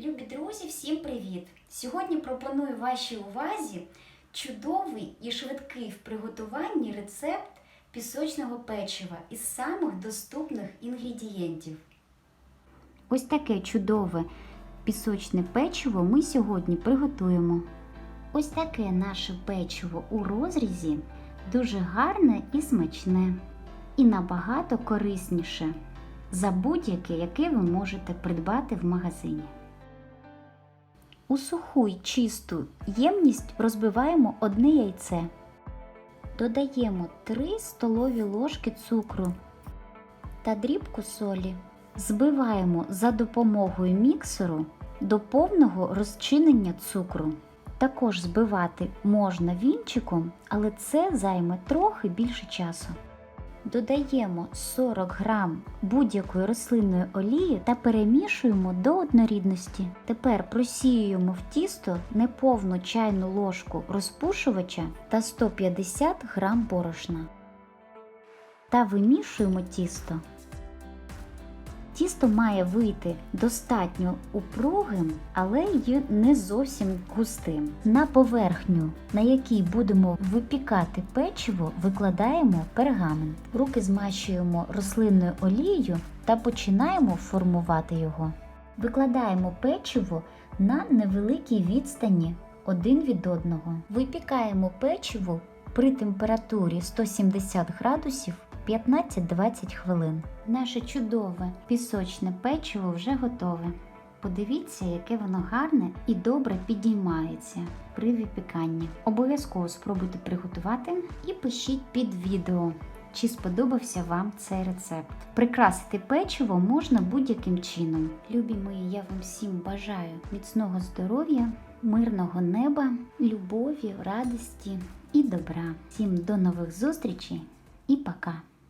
Любі друзі, всім привіт! Сьогодні пропоную вашій увазі чудовий і швидкий в приготуванні рецепт пісочного печива із самих доступних інгредієнтів. Ось таке чудове пісочне печиво ми сьогодні приготуємо. Ось таке наше печиво у розрізі дуже гарне і смачне, і набагато корисніше за будь-яке, яке ви можете придбати в магазині. У суху й чисту ємність розбиваємо одне яйце. Додаємо 3 столові ложки цукру та дрібку солі. Збиваємо за допомогою міксеру до повного розчинення цукру. Також збивати можна вінчиком, але це займе трохи більше часу. Додаємо 40 грам будь-якої рослинної олії та перемішуємо до однорідності. Тепер просіюємо в тісто неповну чайну ложку розпушувача та 150 грам борошна. Та вимішуємо тісто. Тісто має вийти достатньо упругим, але й не зовсім густим. На поверхню, на якій будемо випікати печиво, викладаємо пергамент. Руки змащуємо рослинною олією та починаємо формувати його. Викладаємо печиво на невеликій відстані один від одного. Випікаємо печиво при температурі 170 градусів 15-20 хвилин. Наше чудове пісочне печиво вже готове. Подивіться, яке воно гарне і добре підіймається при випіканні. Обов'язково спробуйте приготувати і пишіть під відео, чи сподобався вам цей рецепт. Прикрасити печиво можна будь-яким чином. Любі мої, я вам всім бажаю міцного здоров'я, мирного неба, любові, радості і добра. Всім до нових зустрічей і пока!